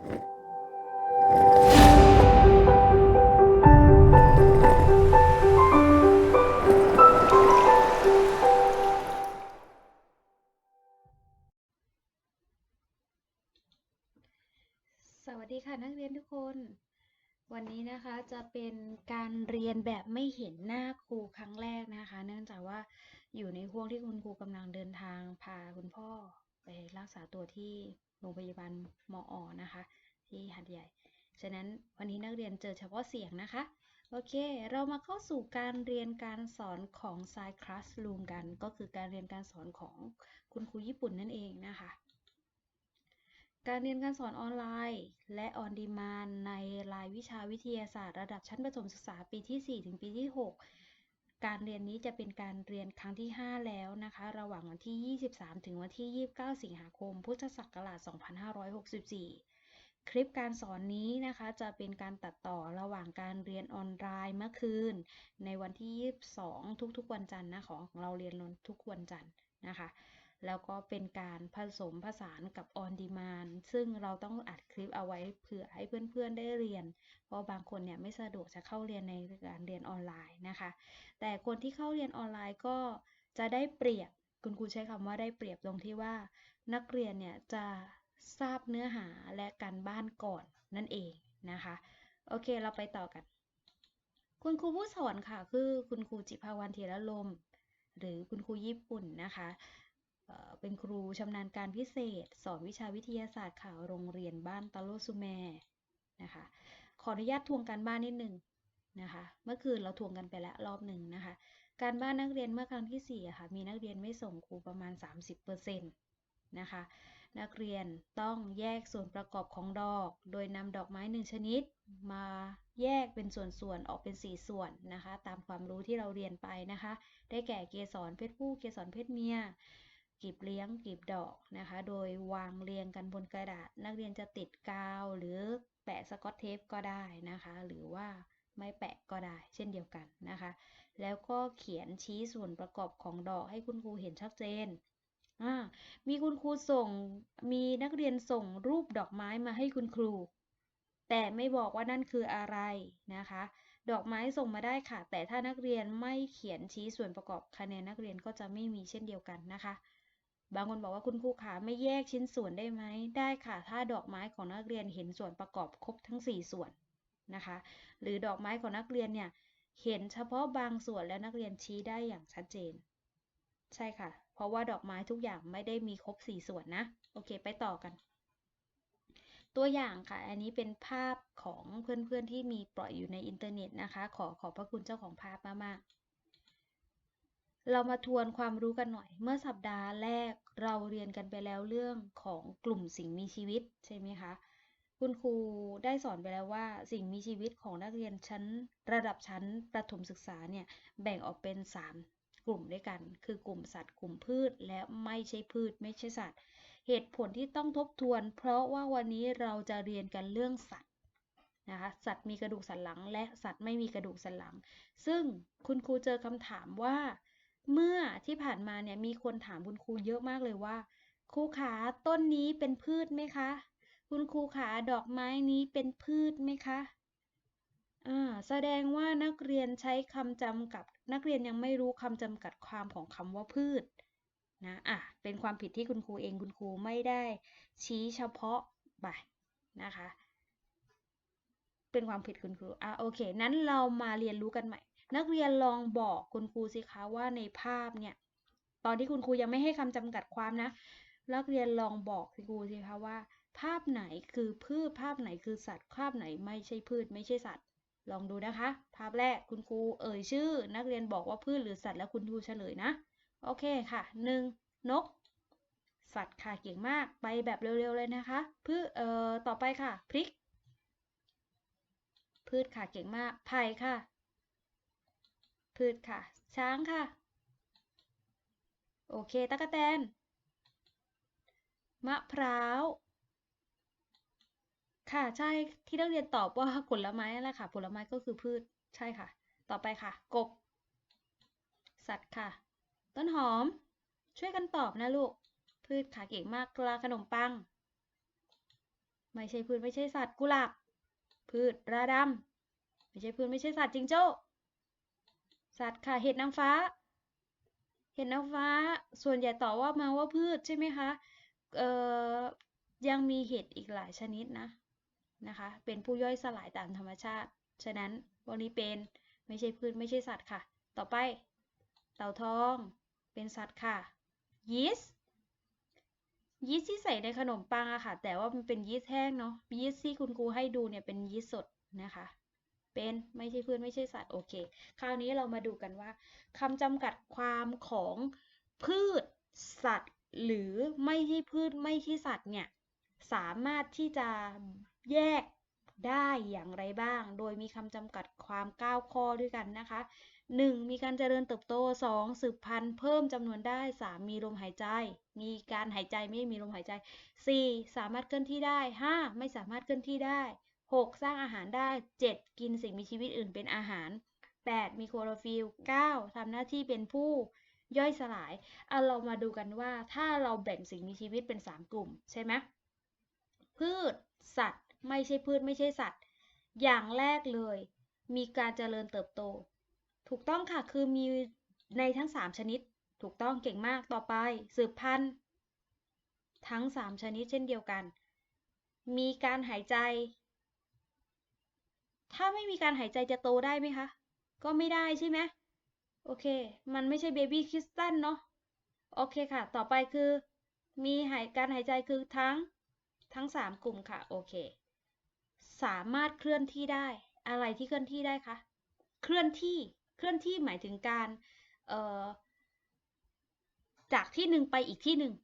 สวัสดีค่ะนักเรียนทุกคน วันนี้นะคะจะเป็นการเรียนแบบไม่เห็นหน้าครูครั้งแรกนะคะ เนื่องจากว่าอยู่ในห่วงที่คุณครูกำลังเดินทางพาคุณพ่อไปรักษาตัวที่ โรงพยาบาลมออนะคะ ที่หัดใหญ่ ฉะนั้นวันนี้นักเรียนเจอเฉพาะเสียงนะคะ โอเค เรามาเข้าสู่การเรียนการสอนของ s i Classroom กัน ก็คือการเรียนการสอนของคุณครูญี่ปุ่นนั่นเองนะคะ การเรียนการสอนออนไลน์ และออนดีมานในรายวิชาวิทยาศาสตร์ ระดับชั้นประถมศึกษาปีที่ 4 ถึงปีที่ 6 การเรียนนี้จะเป็นการเรียนครั้งที่ 5 แล้วนะคะ ระหว่างวันที่ 23 ถึงวันที่ 29 สิงหาคม พุทธศักราช 2564 คลิปการสอนนี้นะคะจะเป็นการตัดต่อระหว่างการเรียนออนไลน์เมื่อคืน ในวันที่ 22 ทุกๆ วันจันทร์นะของเราเรียนทุกวันจันทร์นะคะ แล้วก็เป็นการผสมผสานกับ on demand ซึ่งเราต้องอัดคลิปเอาไว้เผื่อให้เพื่อนๆได้เรียน เพราะบางคนเนี่ยไม่สะดวกจะเข้าเรียนในการเรียนออนไลน์นะคะ แต่คนที่เข้าเรียนออนไลน์ก็จะได้เปรียบคุณครูใช้คำว่าได้เปรียบตรงที่ว่า นักเรียนเนี่ยจะทราบเนื้อหาและการบ้านก่อนนั่นเองนะคะ โอเคเราไปต่อกัน คุณครูผู้สอนค่ะ คือคุณครูจิภาวันเทียรลม หรือคุณครูญี่ปุ่นนะคะ เป็นครูชำนาญการพิเศษ สอนวิชาวิทยาศาสตร์ค่ะโรงเรียนบ้านตาโลซูแมนะคะ ขออนุญาตทวงการบ้านนิดนึงนะคะ เมื่อคืนเราทวงกันไปแล้วรอบหนึ่งนะคะ การบ้านนักเรียนเมื่อครั้งที่4ค่ะ มีนักเรียนไม่ส่งครูประมาณ 30%นะคะ นักเรียนต้องแยกส่วนประกอบของดอก โดยนำดอกไม้หนึ่งชนิดมาแยกเป็นส่วนๆ ออกเป็น 4 ส่วนนะคะ ตามความรู้ที่เราเรียนไปนะคะ ได้แก่เกสรเพศผู้ เกสรเพศเมีย กลีบเลี้ยงกลีบดอกนะคะ โดยวางเรียงกันบนกระดาษ นักเรียนจะติดกาวหรือแปะสกอตเทปก็ได้นะคะ หรือว่าไม่แปะก็ได้เช่นเดียวกันนะคะ แล้วก็เขียนชี้ส่วนประกอบของดอกให้คุณครูเห็นชัดเจน มีคุณครูส่งมีนักเรียนส่งรูปดอกไม้มาให้คุณครู แต่ไม่บอกว่านั่นคืออะไรนะคะ ดอกไม้ส่งมาได้ค่ะ แต่ถ้านักเรียนไม่เขียนชี้ส่วนประกอบคะแนนนักเรียนก็จะไม่มีเช่นเดียวกันนะคะ บางคนบอกว่าคุณครูขาไม่แยกชิ้นส่วนได้ไหม ได้ค่ะ ถ้าดอกไม้ของนักเรียนเห็นส่วนประกอบครบทั้ง 4 ส่วนนะคะ หรือดอกไม้ของนักเรียนเนี่ย เห็นเฉพาะบางส่วนแล้วนักเรียนชี้ได้อย่างชัดเจน ใช่ค่ะ เพราะว่าดอกไม้ทุกอย่างไม่ได้มีครบ 4 ส่วนนะ โอเค ไปต่อกัน ตัวอย่างค่ะ อันนี้เป็นภาพของเพื่อนๆที่มีปล่อยอยู่ในอินเทอร์เน็ตนะคะ ขอขอบพระคุณเจ้าของภาพมากๆ เรามาทวนความรู้กันหน่อย เมื่อสัปดาห์แรกเราเรียนกันไปแล้วเรื่องของกลุ่มสิ่งมีชีวิตใช่ไหมคะ คุณครูได้สอนไปแล้วว่า สิ่งมีชีวิตของนักเรียนชั้น ระดับชั้นประถมศึกษาเนี่ยแบ่งออกเป็น 3 กลุ่มด้วยกัน คือกลุ่มสัตว์กลุ่มพืช และไม่ใช่พืช ไม่ใช่สัตว์ เหตุผลที่ต้องทบทวน เพราะว่าวันนี้เราจะเรียนกันเรื่องสัตว์นะคะสัตว์มีกระดูกสันหลัง และสัตว์ไม่มีกระดูกสันหลัง ซึ่งคุณครูเจอคำถามว่า เมื่อที่ผ่านมาเนี่ยมีคนถามคุณครูเยอะมากเลยว่า ครูขาต้นนี้เป็นพืชไหมคะ คุณครูขาดอกไม้นี้เป็นพืชไหมคะอ่าแสดงว่านักเรียนใช้คำจำกัด นักเรียนยังไม่รู้คำจำกัดความของคำว่าพืชนะอะเป็นความผิดที่คุณครูเองคุณครูไม่ได้ชี้เฉพาะไปนะคะ เป็นความผิดคุณครูอะโอเค นั้นเรามาเรียนรู้กันใหม่ นักเรียนลองบอกคุณครูสิคะว่าในภาพเนี่ย ตอนที่คุณครูยังไม่ให้คำจำกัดความนะ นักเรียนลองบอกคุณครูสิคะว่า ภาพไหนคือพืชภาพไหนคือสัตว์ภาพไหนไม่ใช่พืชไม่ใช่สัตว์ ลองดูนะคะ ภาพแรกคุณครูเอ่ยชื่อ นักเรียนบอกว่าพืชหรือสัตว์แล้วคุณครูเฉลยนะโอเคค่ะหนึ่งนก สัตว์ค่ะเก่งมากไปแบบเร็วๆเลยนะคะพืชเอ่อต่อไปค่ะพริก พืชค่ะเก่งมากไผ่ค่ะ พืชค่ะ ช้างค่ะ โอเคตะกะแตน มะพร้าว ค่ะ ใช่ที่นักเรียนตอบว่าผลไม้นั่นแหละค่ะ ผลไม้ก็คือพืช ใช่ค่ะ ต่อไปค่ะ กบ สัตว์ค่ะ ต้นหอม ช่วยกันตอบนะลูก พืชค่ะเก่งมากกลาขนมปัง ไม่ใช่พืชไม่ใช่สัตว์กุหลาบ พืชราดำไม่ใช่พืชไม่ใช่สัตว์จิงโจ้ สัตว์ค่ะ เห็ดนางฟ้า เห็ดนางฟ้า ส่วนใหญ่ตอบว่ามาว่าพืชใช่ไหมคะ เอ่อ ยังมีเห็ดอีกหลายชนิดนะ นะคะ เป็นผู้ย่อยสลายตามธรรมชาติ ฉะนั้นพวกนี้เป็นไม่ใช่พืชไม่ใช่สัตว์ค่ะ ต่อไป เต่าทอง เป็นสัตว์ค่ะ ยีสต์ ยีสต์ที่ใส่ในขนมปังอะค่ะ แต่ว่ามันเป็นยีสต์แห้งเนาะ ยีสต์ที่คุณครูให้ดูเนี่ยเป็นยีสต์สดนะคะ เป็นไม่ใช่พืชไม่ใช่สัตว์โอเค คราวนี้เรามาดูกันว่าคำจำกัดความของพืชสัตว์ หรือไม่ใช่พืชไม่ใช่สัตว์เนี่ยสามารถที่จะแยกได้อย่างไรบ้าง โดยมีคำจำกัดความ 9 ข้อด้วยกันนะคะ 1. มีการเจริญเติบโต 2. สืบพันธุ์เพิ่มจำนวนได้ 3. มีลมหายใจ มีการหายใจไม่มีลมหายใจ 4. สามารถเคลื่อนที่ได้ 5. ไม่สามารถเคลื่อนที่ได้ 6. สร้างอาหารได้ 7. กินสิ่งมีชีวิตอื่นเป็นอาหาร 8. มีโคโรฟิล 9. ทำหน้าที่เป็นผู้ย่อยสลายเอาเรามาดูกันว่าถ้าเราแบ่งสิ่งมีชีวิตเป็น 3 กลุ่มใช่ไหมพืช สัตว์ ไม่ใช่พืชไม่ใช่สัตว์ อย่างแรกเลย มีการเจริญเติบโต ถูกต้องค่ะคือมีในทั้ง 3 ชนิด ถูกต้องเก่งมากต่อไป สืบพันธุ์ทั้ง 3 ชนิดเช่นเดียวกัน มีการหายใจ ถ้าไม่มีการหายใจจะโตได้ไหมคะ ก็ไม่ได้ใช่ไหมโอเค มันไม่ใช่เบบี้คริสตัลเนาะ โอเคค่ะ ต่อไปคือ มีหายการหายใจคือทั้งทั้ง 3 กลุ่มค่ะ โอเค สามารถเคลื่อนที่ได้ อะไรที่เคลื่อนที่ได้คะ เคลื่อนที่ เคลื่อนที่หมายถึงการ เอ่อ จากที่หนึ่งไปอีกที่หนึ่ง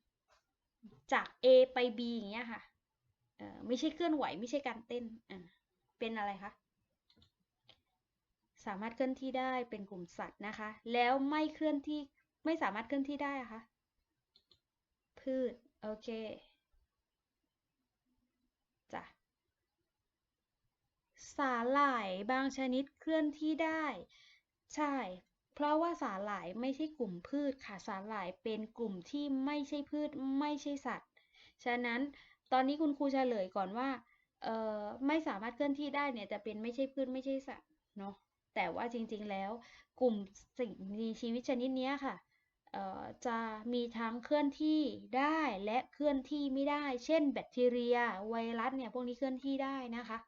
จาก A ไป B อย่างเงี้ยค่ะ เอ่อ ไม่ใช่เคลื่อนไหว ไม่ใช่การเต้น อ่าเป็นอะไรคะ สามารถเคลื่อนที่ได้เป็นกลุ่มสัตว์นะคะ แล้วไม่เคลื่อนที่ไม่สามารถเคลื่อนที่ได้ะคะพืชโอเคจ้ะสาหร่ายบางชนิดเคลื่อนที่ได้ ใช่ เพราะว่าสาหร่ายไม่ใช่กลุ่มพืชค่ะสาหร่ายเป็นกลุ่มที่ไม่ใช่พืชไม่ใช่สัตว์ ฉะนั้นตอนนี้คุณครูเฉลยก่อนว่าเอ่อไม่สามารถเคลื่อนที่ได้เนี่ยจะเป็นไม่ใช่พืชไม่ใช่สัตว์เนาะ แต่ว่าจริงๆแล้วกลุ่มสิ่งมีชีวิตชนิดนี้ค่ะเอ่อจะมีทั้งเคลื่อนที่ได้และเคลื่อนที่ไม่ได้ เช่น แบคทีเรีย ไวรัสเนี่ยพวกนี้เคลื่อนที่ได้นะคะ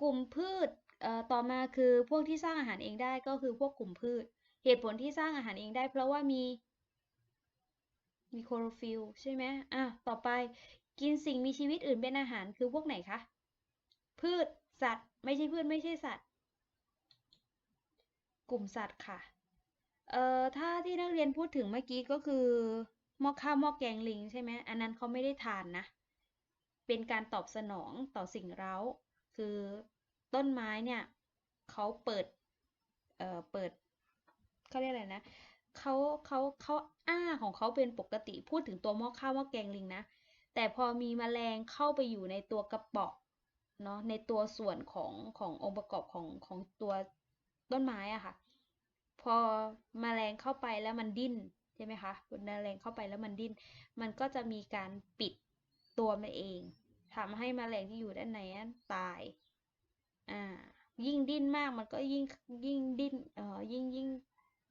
กลุ่มพืชเอ่อต่อมาคือพวกที่สร้างอาหารเองได้ก็คือพวกกลุ่มพืช เหตุผลที่สร้างอาหารเองได้ เพราะว่ามีมีโคลอโรฟิลใช่ไหมอะต่อไปกินสิ่งมีชีวิตอื่นเป็นอาหารคือพวกไหนคะ พืช สัตว์ ไม่ใช่พืชไม่ใช่สัตว์ กลุ่มสัตว์ค่ะ เอ่อถ้าที่นักเรียนพูดถึงเมื่อกี้ก็คือหม้อข้าวหม้อแกงลิงใช่ไหมอันนั้นเขาไม่ได้ทานนะ เป็นการตอบสนองต่อสิ่งเร้า คือต้นไม้เนี่ยเขาเปิด เอ่อ เปิดเขาเรียกอะไรนะเขาเขาเขาอ้าของเขาเป็นปกติพูดถึงตัวหม้อข้าวหม้อแกงลิงนะ แต่พอมีแมลงเข้าไปอยู่ในตัวกระป๋อง เนาะในตัวส่วนของขององค์ประกอบของของตัวต้นไม้อะค่ะ พอแมลงเข้าไปแล้วมันดิ้นใช่ไหมคะแมลงเข้าไปแล้วมันดิ้น มันก็จะมีการปิดตัวมันเองทำให้แมลงที่อยู่ด้านในนั้นตาย อ่า ยิ่งดิ้นมากมันก็ยิ่งยิ่งดิ้น เอ่อ ยิ่งยิ่ง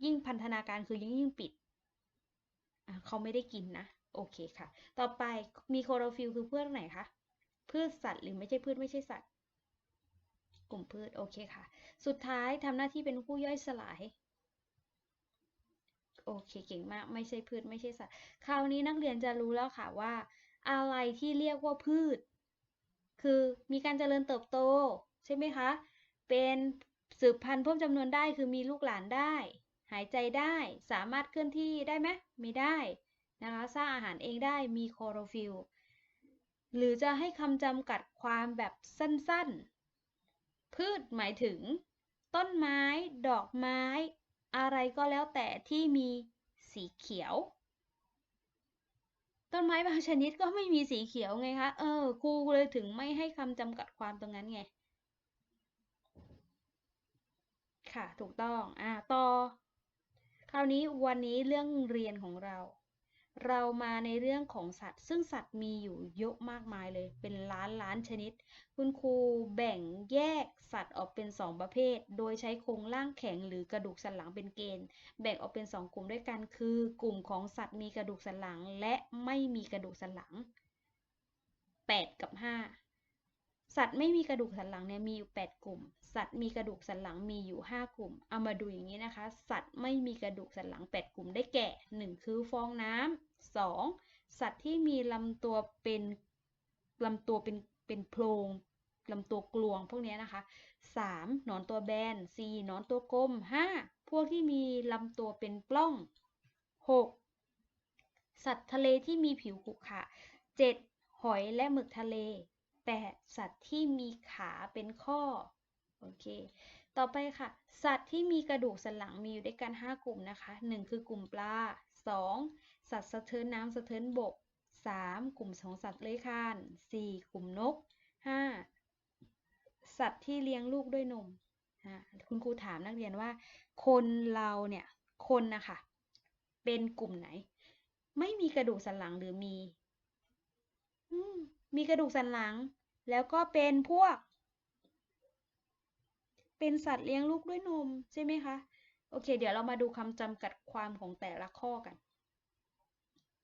ยิ่งพันธนาการคือยิ่งยิ่งปิด อ่าเขาไม่ได้กินนะ โอเคค่ะ ต่อไปมีโคโรฟิลคือเพืชไหนคะ พืชสัตว์หรือไม่ใช่พืชไม่ใช่สัตว์ กลุ่มพืชโอเคค่ะ สุดท้ายทำหน้าที่เป็นผู้ย่อยสลายโอเคเก่งมากไม่ใช่พืชไม่ใช่สัตว์ คราวนี้นักเรียนจะรู้แล้วค่ะว่า อะไรที่เรียกว่าพืช คือมีการเจริญเติบโต ใช่ไหมคะ เป็นสืบพันธุ์เพิ่มจำนวนได้คือมีลูกหลานได้ หายใจได้สามารถเคลื่อนที่ได้ไหมไม่ได้นะคะสร้างอาหารเองได้มีคลอโรฟิลล์ หรือจะให้คำจำกัดความแบบสั้นๆ พืชหมายถึง ต้นไม้ ดอกไม้ อะไรก็แล้วแต่ที่มีสีเขียว ต้นไม้บางชนิดก็ไม่มีสีเขียวไงคะ เออครูเลยถึงไม่ให้คำจำกัดความตรงนั้นไง ค่ะ ถูกต้อง อ่า ต่อ คราวนี้วันนี้เรื่องเรียนของเรา เรามาในเรื่องของสัตว์ ซึ่งสัตว์มีอยู่เยอะมากมายเลย เป็นล้านล้านชนิด คุณครูแบ่งแยกสัตว์ออกเป็น 2 ประเภท โดยใช้โครงร่างแข็งหรือกระดูกสันหลังเป็นเกณฑ์ แบ่งออกเป็น 2 กลุ่มด้วยกัน คือ กลุ่มของสัตว์มีกระดูกสันหลัง และไม่มีกระดูกสันหลัง 8 กับ 5 สัตว์ไม่มีกระดูกสันหลังเนี่ยมีอยู่ 8 กลุ่ม สัตว์มีกระดูกสันหลังมีอยู่ 5 กลุ่ม เอามาดูอย่างนี้นะคะ สัตว์ไม่มีกระดูกสันหลัง 8 กลุ่มได้แก่ 1 คือฟองน้ำ 2. สัตว์ที่มีลำตัวเป็นลำตัวเป็นเป็นโพรงลำตัวกลวงพวกนี้นะคะ 3. หนอนตัวแบน 4. หนอนตัวกลม 5. พวกที่มีลำตัวเป็นปล้อง 6. สัตว์ทะเลที่มีผิวขรุขระ 7. หอยและหมึกทะเล 8. สัตว์ที่มีขาเป็นข้อ โอเค ต่อไปค่ะ สัตว์ที่มีกระดูกสันหลังมีอยู่ด้วยกัน 5 กลุ่มนะคะ 1 คือกลุ่มปลา 2. สัตว์สะเทินน้ำสะเทินบก 3. กลุ่มของสัตว์เลื้อยคลาน 4. กลุ่มนก 5. สัตว์ที่เลี้ยงลูกด้วยนมคุณครูถามนักเรียนว่า คนเราเนี่ยคนนะคะเป็นกลุ่มไหน ไม่มีกระดูกสันหลังหรือมี มีกระดูกสันหลัง แล้วก็เป็นพวก เป็นสัตว์เลี้ยงลูกด้วยนมใช่ไหมคะ โอเค เดี๋ยวเรามาดูคำจำกัดความของแต่ละข้อกัน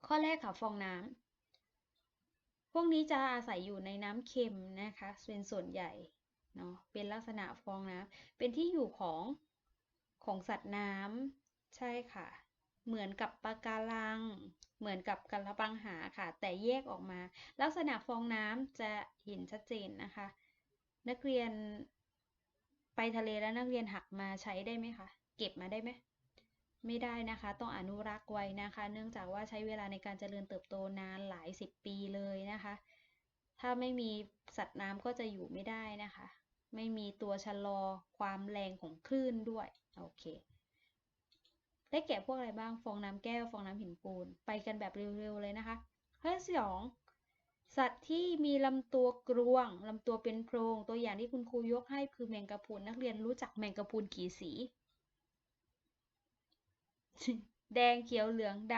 ข้อแรกค่ะฟองน้ำพวกนี้จะอาศัยอยู่ในน้ำเค็มนะคะเป็นส่วนใหญ่เนาะเป็นลักษณะฟองน้ำเป็นที่อยู่ของของสัตว์น้ำใช่ค่ะ เหมือนกับปะการัง เหมือนกับกระปังหาค่ะ แต่แยกออกมา ลักษณะฟองน้ำจะเห็นชัดเจนนะคะ นักเรียนไปทะเลแล้วนักเรียนหักมาใช้ได้ไหมคะ เก็บมาได้ไหม ไม่ได้นะคะ ต้องอนุรักษ์ไว้นะคะ เนื่องจากว่าใช้เวลาในการเจริญเติบโตนานหลายสิบปีเลยนะคะ ถ้าไม่มีสัตว์น้ำก็จะอยู่ไม่ได้นะคะ ไม่มีตัวชะลอความแรงของคลื่นด้วย โอเค ได้แก่พวกอะไรบ้าง ฟองน้ำแก้ว ฟองน้ำหินปูน ไปกันแบบเร็วๆเลยนะคะข้อที่สองสัตว์ที่มีลำตัวกรวงลำตัวเป็นโพรง ตัวอย่างที่คุณครูยกให้คือแมงกะพรุนนักเรียนรู้จักแมงกะพรุนกี่สี แดงเขียวเหลืองด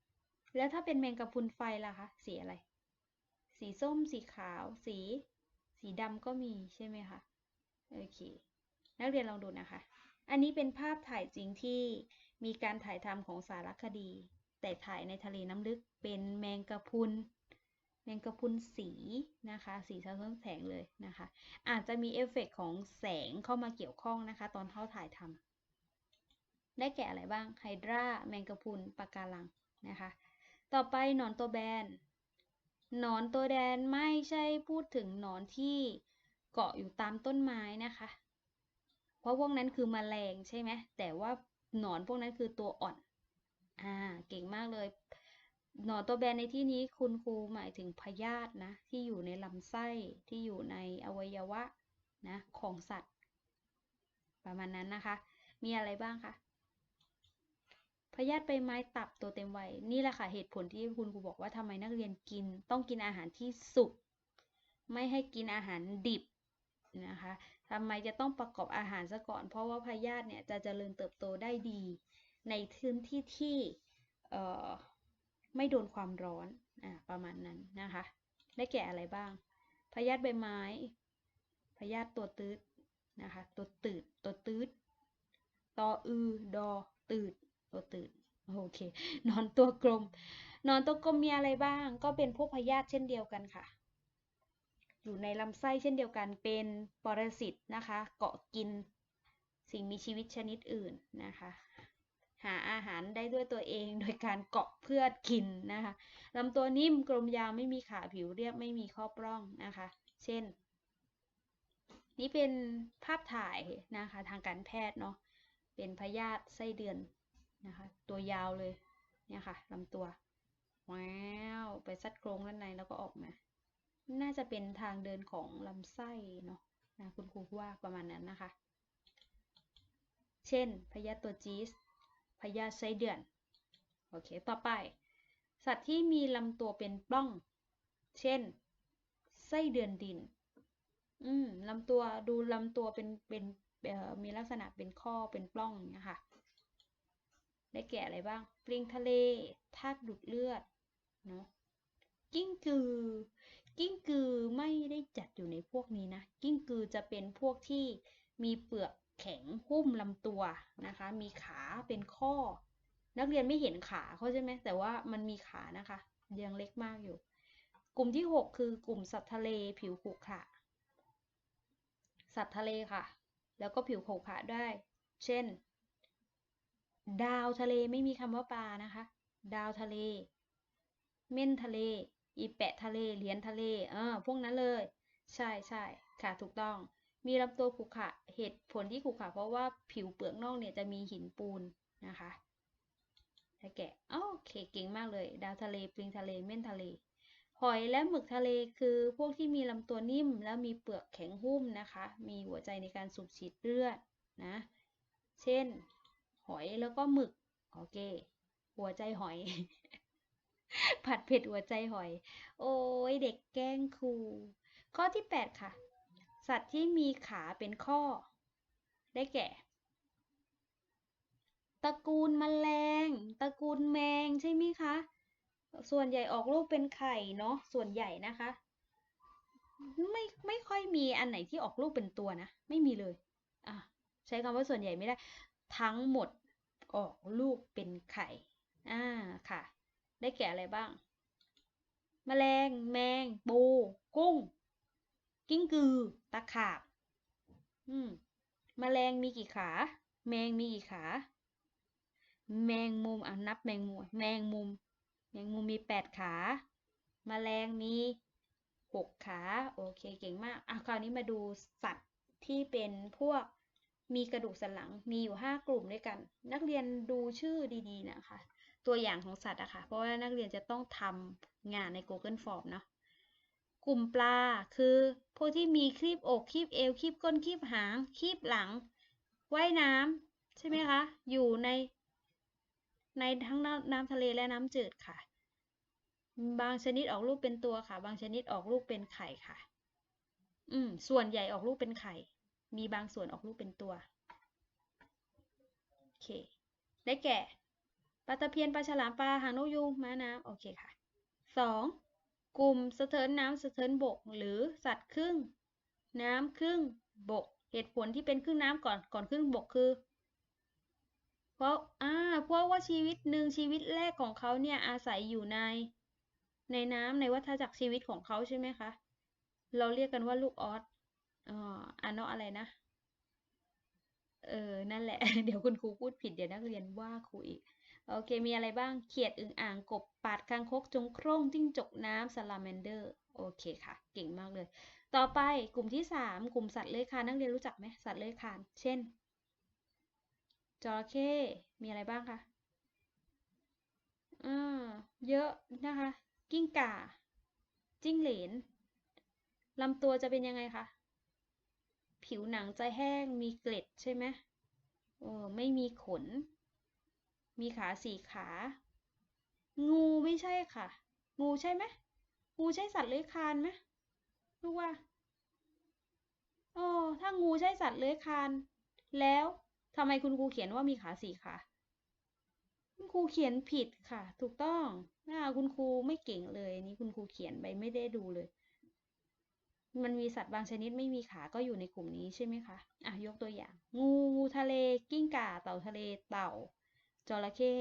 ำแล้วถ้าเป็นแมงกะพรุนไฟล่ะคะ สีอะไร สีส้มสีขาว สี สีดำก็มีใช่ไหมคะโอเค นักเรียนลองดูนะคะ อันนี้เป็นภาพถ่ายจริงที่ มีการถ่ายทำของสารคดี แต่ถ่ายในทะเลน้ำลึกเป็นแมงกะพุนแมงกะพุนสีนะคะ สีสะท้อนแสงเลยนะคะ อาจจะมีเอฟเฟกของแสงเข้ามาเกี่ยวข้องนะคะ ตอนเข้าถ่ายทำได้แก่อะไรบ้างไฮดราแมงกะพุนปะการังนะคะ ต่อไปหนอนตัวแบนหนอนตัวแดนไม่ใช่พูดถึงหนอนที่เกาะอยู่ตามต้นไม้นะคะ เพราะพวกนั้นคือมแมลงใช่ไหมแต่ว่า หนอนพวกนั้นคือตัวอ่อน อ่า เก่งมากเลย หนอนตัวแบนในที่นี้คุณครูหมายถึงพยาธินะ ที่อยู่ในลำไส้ที่อยู่ในอวัยวะนะของสัตว์ ประมาณนั้นนะคะ มีอะไรบ้างคะพยาธิใบไม้ตับตัวเต็มวัยนี่แหละค่ะเหตุผลที่คุณครูบอกว่าทำไมนักเรียนกิน ต้องกินอาหารที่สุก ไม่ให้กินอาหารดิบนะคะ ทำไมจะต้องประกอบอาหารซะก่อน เพราะว่าพยาธิเนี่ยจะเจริญเติบโตได้ดี ในพื้นที่ที่ไม่โดนความร้อนอ่าประมาณนั้นนะคะ ได้แก่อะไรบ้าง พยาธิใบไม้ พยาธิตัวตืดนะคะ ตัวตืด ตัวตืดตออือ ดอ ตืด ตัวตืด โอเค นอนตัวกลม นอนตัวกลมมีอะไรบ้าง ก็เป็นพวกพยาธิเช่นเดียวกันค่ะ อยู่ในลำไส้เช่นเดียวกันเป็นปรสิตนะคะ เกาะกิน สิ่งมีชีวิตชนิดอื่นนะคะ หาอาหารได้ด้วยตัวเองโดยการเกาะเพื่อกินนะคะลำตัวนิ่มกลมยาวไม่มีขาผิวเรียบไม่มีข้อปล้องนะคะ เช่น นี่เป็นภาพถ่ายนะคะทางการแพทย์เนาะเป็นพยาธิไส้เดือนนะคะตัวยาวเลยเนี่ยค่ะลำตัวว้าวไปซัดโครงด้านในแล้วก็ออกมา น่าจะเป็นทางเดินของลำไส้เนาะนะคุณครูว่าประมาณนั้นนะคะ เช่น พยาธิตัวจีสพยาธิไส้เดือน โอเค ต่อไป สัตว์ที่มีลำตัวเป็นปล้อง เช่น ไส้เดือนดิน อืมลำตัวดูลำตัวเป็นเป็นมีลักษณะเป็นข้อเป็นปล้องเนะคะได้แก่อะไรบ้าง ปลิงทะเล ทากดูดเลือด เนาะกิ้งกือ กิ้งกือไม่ได้จัดอยู่ในพวกนี้นะ กิ้งกือจะเป็นพวกที่มีเปลือกแข็งหุ้มลำตัวนะคะ มีขาเป็นข้อ นักเรียนไม่เห็นขาเขาใช่ไหมแต่ว่ามันมีขานะคะยังเล็กมากอยู่ กลุ่มที่ 6 คือกลุ่มสัตว์ทะเลผิวขรุขระสัตว์ทะเลค่ะ แล้วก็ผิวขรุขระได้ เช่น ดาวทะเลไม่มีคำว่าปลานะคะ ดาวทะเล เม่นทะเล อีแปะทะเลเหรียญทะเลเออพวกนั้นเลย ใช่ใช่ค่ะถูกต้อง มีลำตัวขรุขระเหตุผลที่ขรุขระเพราะว่าผิวเปลือกนอกเนี่ยจะมีหินปูนนะคะถ้าแกะโอเคเก่งมากเลย ดาวทะเลปลิงทะเลเม่นทะเลหอยและหมึกทะเลคือพวกที่มีลำตัวนิ่ม แล้วมีเปลือกแข็งหุ้มนะคะ มีหัวใจในการสูบฉีดเลือดนะ เช่น หอยแล้วก็หมึก โอเค หัวใจหอย ผัดเผ็ดหัวใจหอย โอ้ยเด็กแกล้งครู ข้อที่ 8 ค่ะ สัตว์ที่มีขาเป็นข้อ ได้แก่ ตระกูลแมลง ตระกูลแมงใช่ไหมคะ ส่วนใหญ่ออกลูกเป็นไข่เนาะ ส่วนใหญ่นะคะ ไม่ไม่ค่อยมีอันไหนที่ออกลูกเป็นตัวนะ ไม่มีเลย อะ ใช้คำว่าส่วนใหญ่ไม่ได้ ทั้งหมดออกลูกเป็นไข่ อ่า ค่ะ ได้แก่อะไรบ้าง แมลง แมง ปู กุ้ง กิ้งกือ ตะขาบ อืม แมลงมีกี่ขา แมงมีกี่ขา แมงมุมอะนับแมงมุม แมงมุม แมงมุมมีแปดขา แมลงมีหกขา โอเค เก่งมาก อะ คราวนี้มาดูสัตว์ที่เป็นพวกมีกระดูกสันหลัง มีอยู่ห้ากลุ่มด้วยกัน นักเรียนดูชื่อดีๆนะคะ ตัวอย่างของสัตว์อะค่ะ เพราะว่านักเรียนจะต้องทำงานใน Google Form เนาะกลุ่มปลาคือพวกที่มีครีบอกครีบเอวครีบก้นครีบหางครีบหลังว่ายน้ำใช่ไหมคะ อยู่ใน ในทั้งน้ำน้ำทะเลและน้ำจืดค่ะ บางชนิดออกลูกเป็นตัวค่ะ บางชนิดออกลูกเป็นไข่ค่ะ อืม ส่วนใหญ่ออกลูกเป็นไข่ มีบางส่วนออกลูกเป็นตัว โอเค ได้แก่ ปลาตะเพียนปลาฉลามปลาหางนกยูงม้าน้ำโอเคค่ะสองกลุ่มสะเทินน้ำสะเทินบก หรือสัตว์ครึ่ง น้ำครึ่งบก เหตุผลที่เป็นครึ่งน้ำก่อนก่อนครึ่งบกคือ เพราะอ่าเพราะว่าชีวิตหนึ่งชีวิตแรกของเขาเนี่ยอาศัยอยู่ใน ในน้ำในวัฏจักรชีวิตของเขาใช่ไหมคะเราเรียกกันว่าลูกออสอ่าอ่านอะไรนะเออ นั่นแหละ เดี๋ยวคุณครูพูดผิดเดี๋ยวนักเรียนว่าครูอีก โอเค มีอะไรบ้าง เขียดอึ่งอ่างกบปาดคางคกจงโคร่งจิ้งจกน้ำซาลาแมนเดอร์ โอเคค่ะ เก่งมากเลย ต่อไปกลุ่มที่สามกลุ่มสัตว์เลื้อยคลานนักเรียนรู้จักไหมสัตว์เลื้อยคลาน เช่น จระเข้ มีอะไรบ้างคะอ่าเยอะนะคะ กิ้งก่า จิ้งเหลนลำตัวจะเป็นยังไงคะ ผิวหนังจะแห้ง มีเกล็ดใช่ไหมโอ้ไม่มีขน มีขาสี่ขา งูไม่ใช่ค่ะ งูใช่ไหมงูใช่สัตว์เลื้อยคลานไหมลูกว่าโอ้ถ้างูใช่สัตว์เลื้อยคลาน แล้วทำไมคุณครูเขียนว่ามีขาสี่ขา คุณครูเขียนผิดค่ะ ถูกต้องน่าคุณครูไม่เก่งเลยนี่คุณครูเขียนไปไม่ได้ดูเลย มันมีสัตว์บางชนิดไม่มีขาก็อยู่ในกลุ่มนี้ใช่ไหมคะ อะยกตัวอย่าง งูทะเล กิ้งก่า เต่าทะเล เต่า จระเข้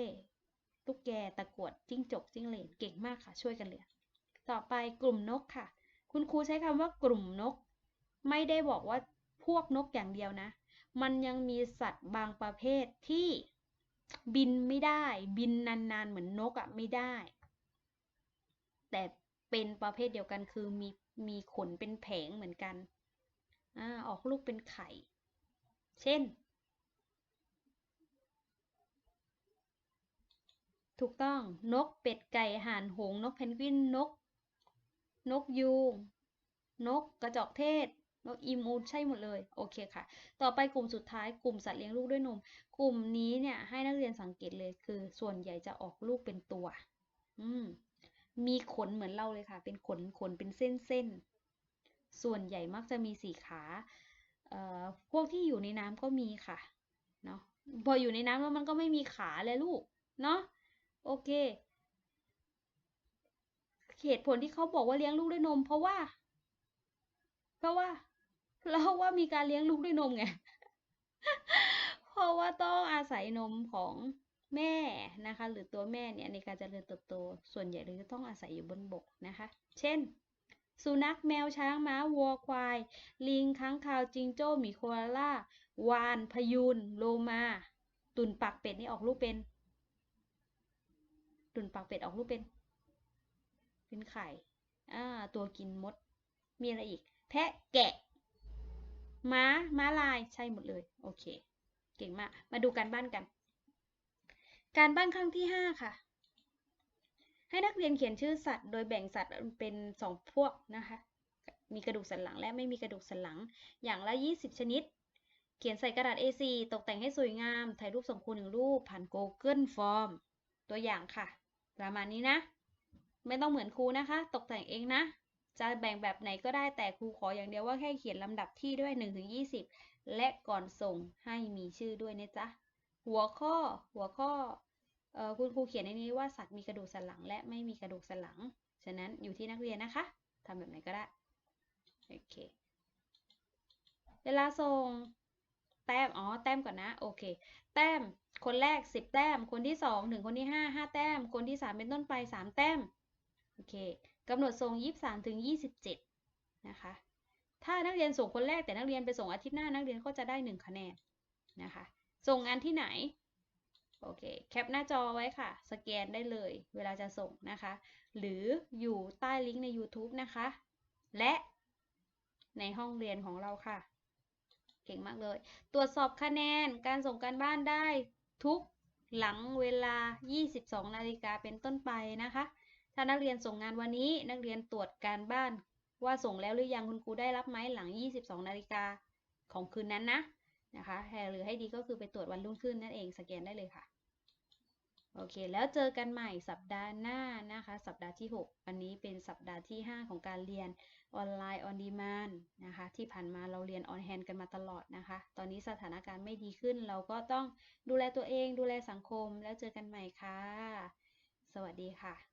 ตุ๊กแกตะกรวดจิ้งจกจิ้งเหลนเก่งมากค่ะ ช่วยกันเรียต่อไปกลุ่มนกค่ะ คุณครูใช้คำว่ากลุ่มนก ไม่ได้บอกว่าพวกนกอย่างเดียวนะ มันยังมีสัตว์บางประเภทที่บินไม่ได้ บินนานๆ เหมือนนกอะ่ะไม่ได้ แต่เป็นประเภทเดียวกันคือมีมีขนเป็นแผงเหมือนกัน อ่า ออกลูกเป็นไข่ เช่น ถูกต้อง นกเป็ดไก่ห่านหงส์นกเพนกวินนก นกยูงนกกระจอกเทศนกอีมูใช่หมดเลย โอเคค่ะ ต่อไปกลุ่มสุดท้ายกลุ่มสัตว์เลี้ยงลูกด้วยนม กลุ่มนี้เนี่ยให้นักเรียนสังเกตเลยคือ ส่วนใหญ่จะออกลูกเป็นตัว อืมมีขนเหมือนเราเลยค่ะ เป็นขนขนเป็นเส้นเส้น ส่วนใหญ่มักจะมีสี่ขาเอ่อพวกที่อยู่ในน้ำก็มีค่ะ เนาะพออยู่ในน้ำแล้วมันก็ไม่มีขาเลยลูก เนาะ โอเค เหตุผลที่เขาบอกว่าเลี้ยงลูกด้วยนม เพราะว่า เพราะว่าเราว่ามีการเลี้ยงลูกด้วยนมไง เพราะว่าต้องอาศัยนมของแม่นะคะ หรือตัวแม่เนี่ยในการเจริญเติบโต ส่วนใหญ่เลยจะต้องอาศัยอยู่บนบกนะคะ เช่น สุนัขแมวช้างม้าวัวควาย ลิงค้างคาวจิงโจ้หมีโคอาล่าวานพยูนโลมา ตุ่นปากเป็ดนี่ออกลูกเป็น ตุ่นปากเป็ดออกลูกเป็น เป็นไข่ อ่า ตัวกินมด มีอะไรอีก แพะแกะ ม้า ม้าลาย ใช่หมดเลย โอเค เก่งมาก มาดูการบ้านกัน การบ้านครั้งที่ห้าค่ะ ให้นักเรียนเขียนชื่อสัตว์ โดยแบ่งสัตว์เป็นสองพวกนะคะ มีกระดูกสันหลังและไม่มีกระดูกสันหลัง อย่างละ 20 ชนิดเขียนใส่กระดาษ A4 ตกแต่งให้สวยงาม ถ่ายรูปส่งครูหนึ่งรูป ผ่าน Google Form ตัวอย่างค่ะ ประมาณนี้นะ ไม่ต้องเหมือนครูนะคะ ตกแต่งเองนะ จะแบ่งแบบไหนก็ได้แต่ครูขออย่างเดียวว่าแค่เขียนลำดับที่ด้วย1ถึง20และก่อนส่งให้มีชื่อด้วยนะจ๊ะ หัวข้อหัวข้ออคุณครูเขียนในนี้ว่าสัตว์มีกระดูกสันหลัง และไม่มีกระดูกสันหลัง ฉะนั้นอยู่ที่นักเรียนนะคะทำแบบไหนก็ได้ โอเค เวลาส่ง แต้ม อ๋อ แต้มก่อนนะ โอเค แต้ม คนแรก 10 แต้ม คนที่2ถึงคนที่ 5 5 แต้ม คนที่ 3 เป็นต้นไป 3 แต้ม โอเคกำหนดส่ง 23ถึง27 นะคะ ถ้านักเรียนส่งคนแรกแต่นักเรียนไปส่งอาทิตย์หน้านักเรียนก็จะได้ 1 คะแนนนะคะ ส่งงานที่ไหน โอเค แคปหน้าจอไว้ค่ะ สแกนได้เลย เวลาจะส่งนะคะ หรืออยู่ใต้ลิงก์ใน YouTube นะคะ และในห้องเรียนของเราค่ะ ก่งมากเลย ตรวจสอบคะแนนการส่งการบ้านได้ทุกหลังเวลา 22 นาฬิกาเป็นต้นไปนะคะ ถ้านักเรียนส่งงานวันนี้นักเรียนตรวจการบ้านว่าส่งแล้วหรือยังคุณครูได้รับไหมหลัง 22 นาฬิกาของคืนนั้นนะนะคะหรือให้ดีก็คือไปตรวจวันรุ่งขึ้นนั่นเองสแกนได้เลยค่ะ โอเค แล้วเจอกันใหม่สัปดาห์หน้านะคะ สัปดาห์ที่6วันนี้เป็นสัปดาห์ที่ 5 ของการเรียนออนไลน์ on demand นะคะ ที่ผ่านมาเราเรียนออนแฮนกันมาตลอดนะคะ ตอนนี้สถานการณ์ไม่ดีขึ้น เราก็ต้องดูแลตัวเอง ดูแลสังคม แล้วเจอกันใหม่ค่ะ สวัสดีค่ะ